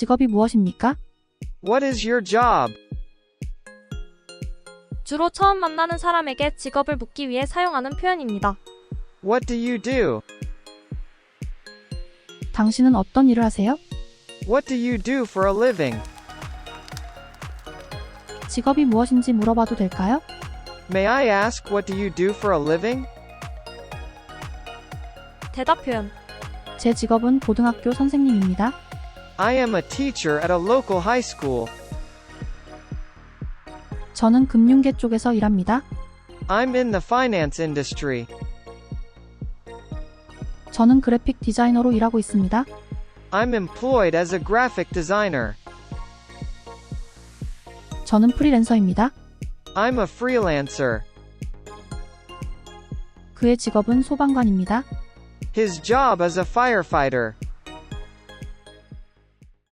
직업이 무엇입니까? What is your job? 주로 처음 만나는 사람에게 직업을 묻기 위해 사용하는 표현입니다. What do you do? 당신은 어떤 일을 하세요? What do you do for a living? 직업이 무엇인지 물어봐도 될까요? May I ask what do you do for a living? 대답 표현. 제 직업은 고등학교 선생님입니다. I am a teacher at a local high school. 저는 금융계 쪽에서 일합니다. I'm in the finance industry. 저는 그래픽 디자이너로 일하고 있습니다. I'm employed as a graphic designer. 저는 프리랜서입니다. I'm a freelancer. 그의 직업은 소방관입니다. His job is a firefighter.